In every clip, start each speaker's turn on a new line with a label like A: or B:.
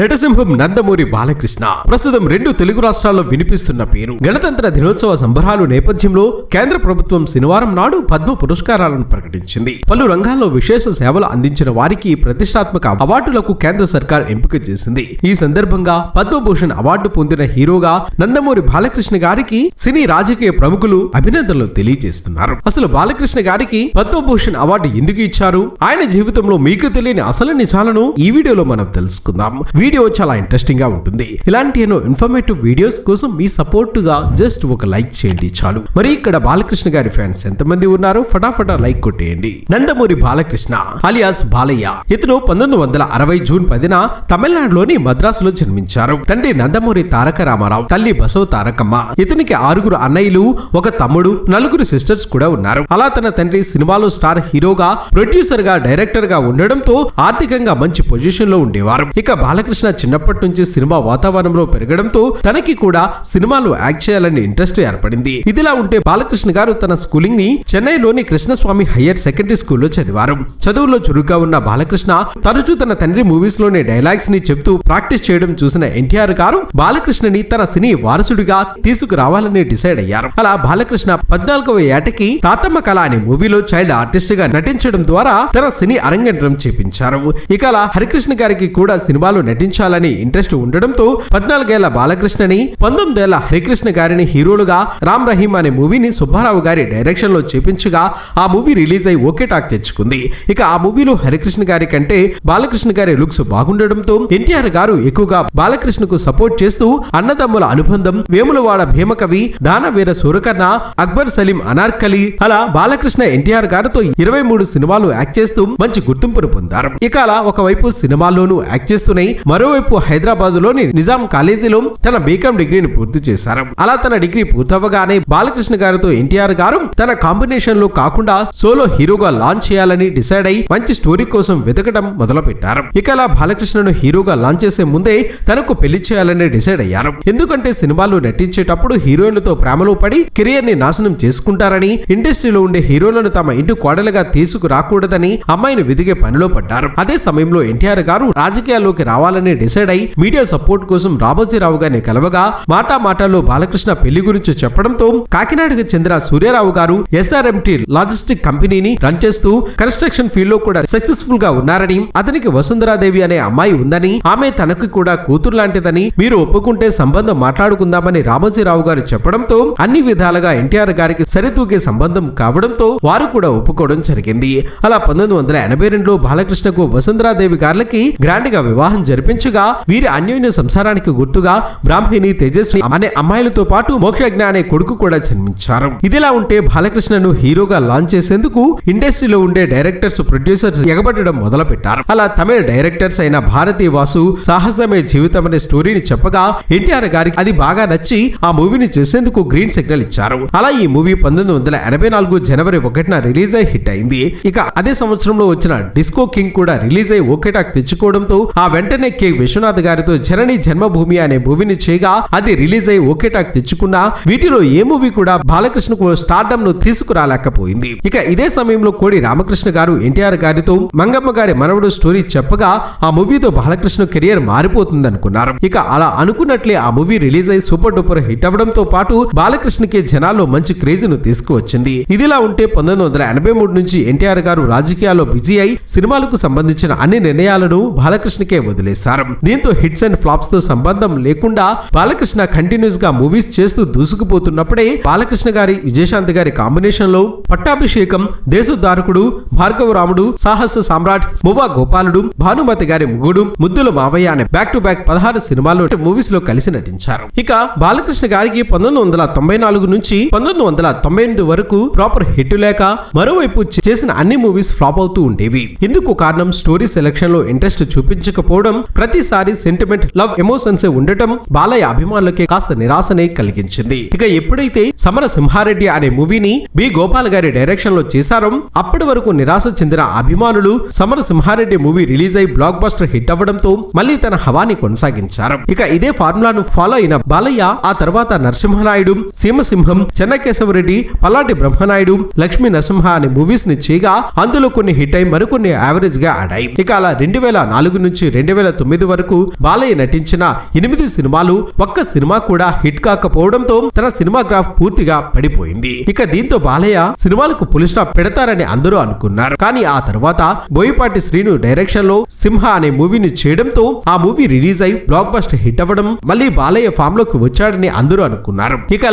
A: నటసింహం నందమూరి బాలకృష్ణ. ప్రస్తుతం రెండు తెలుగు రాష్ట్రాల్లో వినిపిస్తున్న పేరు. గణతంత్ర దినోత్సవ సంబరాలు నేపథ్యంలో కేంద్ర ప్రభుత్వం శనివారం నాడు పద్మ పురస్కారాలను ప్రకటించింది. పలు రంగాల్లో విశేష సేవలు అందించిన వారికి ప్రతిష్టాత్మక అవార్డులకు కేంద్ర సర్కార్ ఎంపిక చేసింది. ఈ సందర్భంగా పద్మభూషణ్ అవార్డు పొందిన హీరోగా నందమూరి బాలకృష్ణ గారికి సినీ రాజకీయ ప్రముఖులు అభినందనలు తెలియజేస్తున్నారు. అసలు బాలకృష్ణ గారికి పద్మభూషణ్ అవార్డు ఎందుకు ఇచ్చారు? ఆయన జీవితంలో మీకు తెలియని అసలు నిజాలను ఈ వీడియోలో మనం తెలుసుకుందాం. వీడియో చాలా ఇంట్రెస్టింగ్గా ఉంటుంది. ఇలాంటి ఎన్నో ఇన్ఫర్మేటివ్ వీడియోస్ కోసం మీ సపోర్ట్గా జస్ట్ ఒక లైక్ చేయండి చాలు. మరి ఇక్కడ బాలకృష్ణ గారి ఫ్యాన్స్ ఎంతమంది ఉన్నారో ఫటాఫటా లైక్ కొట్టేయండి. నందమూరి బాలకృష్ణ అలియాస్ బాలయ్య. ఇతను పంతొమ్మిది వందల అరవై జూన్ పదిన తమిళనాడులోని మద్రాసులో జన్మించారు. తండ్రి నందమూరి తారక రామారావు తల్లి బసవ తారకమ్మ. ఇతనికి ఆరుగురు అన్నయ్యలు ఒక తమ్ముడు నలుగురు సిస్టర్స్ కూడా ఉన్నారు. అలా తన తండ్రి సినిమాలో స్టార్ హీరోగా ప్రొడ్యూసర్గా డైరెక్టర్గా ఉండడంతో ఆర్థికంగా మంచి పొజిషన్లో ఉండేవారు. ఇక బాలకృష్ణ చిన్నప్పటి నుంచి సినిమా వాతావరణంలో పెరగడంతో తనకి కూడా సినిమాలు యాక్ట్ చేయాలని ఇంట్రెస్ట్ ఏర్పడింది. ఇదిలా ఉంటే బాలకృష్ణ గారు తన స్కూలింగ్ని చెన్నైలోని కృష్ణస్వామి హయ్యర్ సెకండరీ స్కూల్లో చదివారు. చదువులో చురుగ్గా ఉన్న బాలకృష్ణ తరచూ తన తండ్రి మూవీస్లోని డైలాగ్స్ని చెప్తూ ప్రాక్టీస్ చేయడం చూసిన ఎన్టీఆర్ గారు బాలకృష్ణని తన సినీ వారసుడిగా తీసుకురావాలని డిసైడ్ అయ్యారు. అలా బాలకృష్ణ పద్నాలుగవ ఏటకి తాతమ్మ కళ అనే మూవీలో చైల్డ్ ఆర్టిస్ట్గా నటించడం ద్వారా తన సినీ అరంగేట్రం చేపించారు. ఇక అలా హరికృష్ణ గారికి కూడా సినిమాలో నటించాలని ఇంట్రెస్ట్ ఉండడంతో పద్నాలుగేళ్ళ బాలకృష్ణని పంతొమ్మిదేళ్ళ హరికృష్ణ గారిని హీరోలుగా రామ్ రహీం అనే మూవీని సుబ్బారావు గారి డైరెక్షన్లో చేపించగా ఆ మూవీ రిలీజ్ అయి ఓకే టాక్ తెచ్చుకుంది. ఇక ఆ మూవీలో హరికృష్ణ గారి కంటే బాలకృష్ణ గారి లుక్స్ బాగుండడంతో ఎన్టీఆర్ గారు ఎక్కువగా బాలకృష్ణకు సపోర్ట్ చేస్తూ అన్నదమ్ముల అనుబంధం వేములవాడ భీమకవి దానవీర సూరకర్ణ అక్బర్ సలీం అనార్కలి అలా బాలకృష్ణ ఎన్టీఆర్ గారితో ఇరవై మూడు సినిమాలు యాక్ట్ చేస్తూ మంచి గుర్తింపును పొందారు. ఇక అలా ఒకవైపు సినిమాల్లోనూ యాక్ట్ చేస్తూనే మరోవైపు హైదరాబాద్లోని నిజాం కాలేజీలో తన బీకామ్ డిగ్రీని పూర్తి చేశారు. అలా తన డిగ్రీ పూర్తవగానే బాలకృష్ణ గారితో ఎన్టీఆర్ గారు తన కాంబినేషన్లో కాకుండా సోలో హీరోగా లాంచ్ చేయాలని డిసైడ్ అయి మంచి స్టోరీ కోసం వెతకడం మొదలు పెట్టారు ఇక అలా బాలకృష్ణను హీరోగా లాంచ్ చేసే ముందే తనకు పెళ్ళి చేయాలని డిసైడ్ అయ్యారు. ఎందుకంటే సినిమాలు నటించేటప్పుడు హీరోయిన్లతో ప్రేమలో పడి కెరియర్ని నాశనం చేసుకుంటారని ఇండస్ట్రీలో ఉండే హీరోలను తమ ఇంటి కోడలుగా తీసుకురాకూడదని అమ్మాయిని వెదిగే పనిలో పడ్డారు. అదే సమయంలో ఎన్టీఆర్ గారు రాజకీయాల్లోకి రావాలని డిసైడ్ అయి మీడియా సపోర్ట్ కోసం రామోజీరావు గారిని కలవగా మాటా మాటల్లో బాలకృష్ణ పెళ్ళి గురించి చెప్పడంతో కాకినాడకు చెందిన సూర్యారావు గారు ఎస్ఆర్ఎంటి లాజిస్టిక్ కంపెనీని రన్ చేస్తూ కన్స్ట్రక్షన్ ఫీల్డ్లో కూడా సక్సెస్ఫుల్గా ఉన్నారని అతనికి వసుంధరాదేవి అనే అమ్మాయి ఉందని ఆమె తనకు కూడా కూతురు లాంటిదని మీరు ఒప్పుకుంటే సంబంధం మాట్లాడుకుందామని రామోజీరావు గారు చెప్పడంతో అన్ని విధాలుగా ఎన్టీఆర్ గారికి సరితూగే సంబంధం కావడంతో వారు కూడా ఒప్పుకోవడం జరిగింది. అలా పంతొమ్మిది వందల ఎనభై రెండులో బాలకృష్ణకు వసుంధరాదేవి గారికి గ్రాండ్గా వివాహం జరిపించగా వీరి అన్యోన్య సంసారానికి గుర్తుగా బ్రాహ్మిణి తేజస్వి అనే అమ్మాయిలతో పాటు మోక్షజ్ఞ అనే కొడుకు కూడా జన్మించారు. ఇదిలా ఉంటే బాలకృష్ణను హీరోగా లాంచ్ చేసేందుకు ఇండస్ట్రీలో ఉండే డైరెక్టర్స్ ప్రొడ్యూసర్స్ ఎగబడడం మొదలు పెట్టారు అలా తమిళ డైరెక్టర్స్ అయిన భారతీ వాసు సాహసమే జీవితం అనే స్టోరీని చెప్పగా ఎన్టీఆర్ గారికి అది బాగా నచ్చి ఆ మూవీని చేసేందుకు గ్రీన్ సిగ్నల్ ఇచ్చారు. అలా ఈ మూవీ పంతొమ్మిది వందల ఎనభై నాలుగు జనవరి ఒకటిన రిలీజ్ అయి హిట్ అయింది. ఇక అదే సంవత్సరంలో వచ్చిన డిస్కో కింగ్ కూడా రిలీజ్ అయి ఓకే టాక్ తెచ్చుకోవడంతో ఆ వెంటనే కె విశ్వనాథ్ గారితో జనని జన్మభూమి అనే మూవీని చేయగా అది రిలీజ్ అయి ఒకే టాక్ తెచ్చుకున్నా వీటిలో ఏ మూవీ కూడా బాలకృష్ణకు స్టార్డమ్ను తీసుకురాలేకపోయింది. ఇక ఇదే సమయంలో కోడి రామకృష్ణ గారు ఎన్టీఆర్ గారితో మంగమ్మ గారి మనవడు స్టోరీ చెప్పగా ఆ మూవీతో బాలకృష్ణ కెరియర్ మారిపోతుంది అనుకున్నారు ఇక అలా అనుకున్నట్లే ఆ మూవీ రిలీజ్ అయి సూపర్ డూపర్ హిట్ అవ్వడంతో పాటు బాలకృష్ణకి జనాల్లో మంచి క్రేజ్ను తీసుకువచ్చింది. ఇదిలా ఉంటే పంతొమ్మిది వందల ఎనభై మూడు నుంచి ఎన్టీఆర్ గారు రాజకీయాల్లో బిజీ అయి సినిమాలకు సంబంధించిన అన్ని నిర్ణయాలను బాలకృష్ణకే వదిలేశారు. దీంతో హిట్స్ అండ్ ఫ్లాప్స్తో సంబంధం లేకుండా బాలకృష్ణ కంటిన్యూస్గా మూవీస్ చేస్తూ దూసుకుపోతున్నప్పుడే బాలకృష్ణ గారి విజయశాంతి గారి కాంబినేషన్లో పట్టాభిషేకం దేశోద్ధారకుడు భార్గవ రాముడు సాహస సామ్రాట్ మువ్వా గోపాలుడు భానుమతి గారి ముగుడు ముద్దుల మావయ్య అనే బ్యాక్ టు బ్యాక్ పదహారు సినిమాల్లో మూవీస్లో కలిసి నటించారు. ఇక బాలకృష్ణ గారికి పంతొమ్మిది వందల తొంభై నాలుగు నుంచి పంతొమ్మిది వందల తొంభై ఎనిమిది వరకు ప్రాపర్ హిట్ లేక మరోవైపు చేసిన అన్ని మూవీస్ ఫ్లాప్ అవుతూ ఉండేవి. ఇందుకు కారణం స్టోరీ సెలక్షన్లో ఇంట్రెస్ట్ చూపించకపోవడం ప్రతిసారి సెంటిమెంట్ లవ్ ఎమోషన్స్ ఉండటం బాలయ్య అభిమానులకి కాస్త నిరాశనే కలిగించింది. ఇక ఎప్పుడైతే సమర సింహారెడ్డి అనే మూవీని బి. గోపాల్ గారి డైరెక్షన్లో చేశారో అప్పటి వరకు నిరాశ చెందిన అభిమానులు సమర సింహారెడ్డి మూవీ రిలీజ్ అయి బ్లాక్ బస్టర్ హిట్ అవ్వడంతో మళ్ళీ తన హవాని కొనసాగించారు. ఇక ఇదే ఫార్ములాను ఫాలో అయిన బాలయ్య ఆ తర్వాత నరసింహనాయుడు సీమసింహం చెన్నకేశవరెడ్డి పల్లాటి బ్రహ్మనాయుడు లక్ష్మీ నరసింహ అనే మూవీస్ని చేయగా అందులో కొన్ని హిట్ అయి మరికొన్ని యావరేజ్గా ఆడాయి ఇక అలా రెండు వేల నాలుగు నుంచి రెండు వేల తొమ్మిది వరకు బాలయ్య నటించిన ఎనిమిది సినిమాలు ఒక్క సినిమా కూడా హిట్ కాకపోవడంతో తన సినిమా గ్రాఫ్ పూర్తిగా పడిపోయింది. ఇక దీంతో బాలయ్య సినిమాలకు పులి స్టాప్ పెడతారని అందరూ అనుకున్నారు. కానీ ఆ తర్వాత బోయపాటి శ్రీను డైరెక్షన్లో సింహ అనే మూవీని చేయడంతో ఆ మూవీ రిలీజ్ అయి బ్లాక్ బస్టర్ హిట్ అవ్వడం మళ్ళీ బాలయ్య ఫామ్లోకి వచ్చాడని అందరూ అనుకున్నారు. ఇక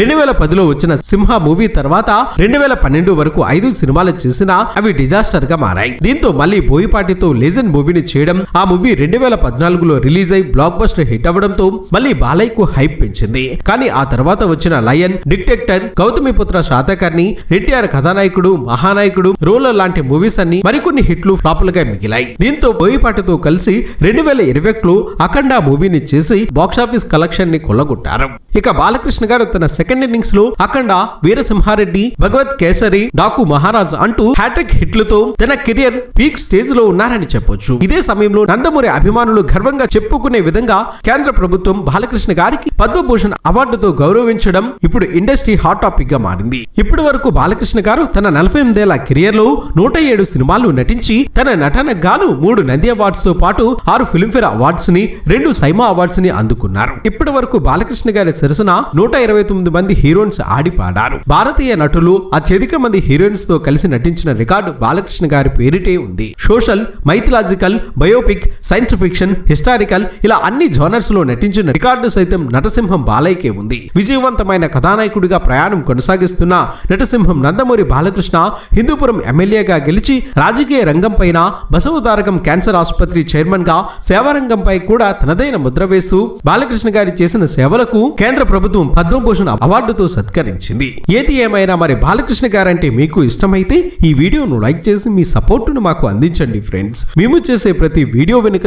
A: రెండు వేల పదిలో వచ్చిన సింహ మూవీ తర్వాత రెండు వేల పన్నెండు వరకు ఐదు సినిమాలు చేసినా అవి డిజాస్టర్గా మారాయి. దీంతో మళ్ళీ బోయపాటితో లెజెండ్ మూవీని చేయడం ఆ మూవీ రెండు వేల పద్నాలుగులో రిలీజ్ అయి బ్లాక్ బస్టర్ హిట్ అవ్వడంతో మళ్ళీ బాలయ్యకు హైప్ పెంచింది. కానీ ఆ తర్వాత వచ్చిన lion dictator Gautamiputra Satakarni NTR Kathanayakudu Mahanayakudu ruler లాంటి మూవీస్ అన్ని మరికొన్ని హిట్లు ఫ్లాపులుగా మిగిలాయి. దీంతో బోయపాటితో కలిసి రెండు వేల ఇరవై ఒకటిలో అఖండ మూవీని చేసి బాక్సాఫీస్ కలెక్షన్ని కొల్లగొట్టారు. ఇక బాలకృష్ణ గారు తన సెకండ్ ఇన్నింగ్స్లో అఖండ వీరసింహారెడ్డి భగవత్ కేసరి డాకు మహారాజ్ అంటూ హ్యాట్రిక్ హిట్లతో తన కెరియర్ పీక్ స్టేజ్లో ఉన్నారని చెప్పొచ్చు. ఇదే సమయంలో నందమూరి అభిమానులు గర్వంగా చెప్పుకునే విధంగా కేంద్ర ప్రభుత్వం బాలకృష్ణ గారికి పద్మభూషణ్ అవార్డుతో గౌరవించడం ఇప్పుడు ఇండస్ట్రీ హాట్ టాపిక్గా మారింది. ఇప్పటి వరకు బాలకృష్ణ గారు తన నలభై ఎనిమిదేళ్ళ కెరియర్లో నూట ఏడు సినిమాలు నటించి తన నటనకు గాను మూడు నంది అవార్డ్స్తో పాటు ఆరు ఫిల్మ్ఫేర్ అవార్డ్స్ని రెండు సైమా అవార్డ్స్ని అందుకున్నారు. ఇప్పటి వరకు బాలకృష్ణ గారి సరసన నూట ఇరవై తొమ్మిది మంది హీరోయిన్స్ ఆడి పాడారు భారతీయ నటులు అత్యధిక మంది హీరోయిన్స్తో కలిసి నటించిన రికార్డు బాలకృష్ణ గారి పేరిటే ఉంది. Social mythological biopic science fiction historical ఇలా అన్ని జోనర్స్లో నటించిన రికార్డు సైతం నటసింహం బాలయ్యకే ఉంది. విజయవంతమైన కథానాయకుడిగా ప్రయాణం కొనసాగిస్తున్న నటసింహం నందమూరి బాలకృష్ణ హిందూపురం ఎమ్మెల్యేగా గెలిచి రాజకీయ రంగం పైన బసవతారకం క్యాన్సర్ ఆసుపత్రి చైర్మన్గా సేవారంగంపై కూడా తనదైన ముద్ర వేస్తూ బాలకృష్ణ గారి చేసిన సేవలకు కేంద్ర ప్రభుత్వం పద్మభూషణ్ అవార్డుతో సత్కరించింది. ఏది ఏమైనా మరి బాలకృష్ణ గారంటే మీకు ఇష్టమైతే ఈ వీడియోను లైక్ చేసి మీ సపోర్టును మాకు అందించండి ఫ్రెండ్స్. మేము చేసే ప్రతి వీడియో వెనుక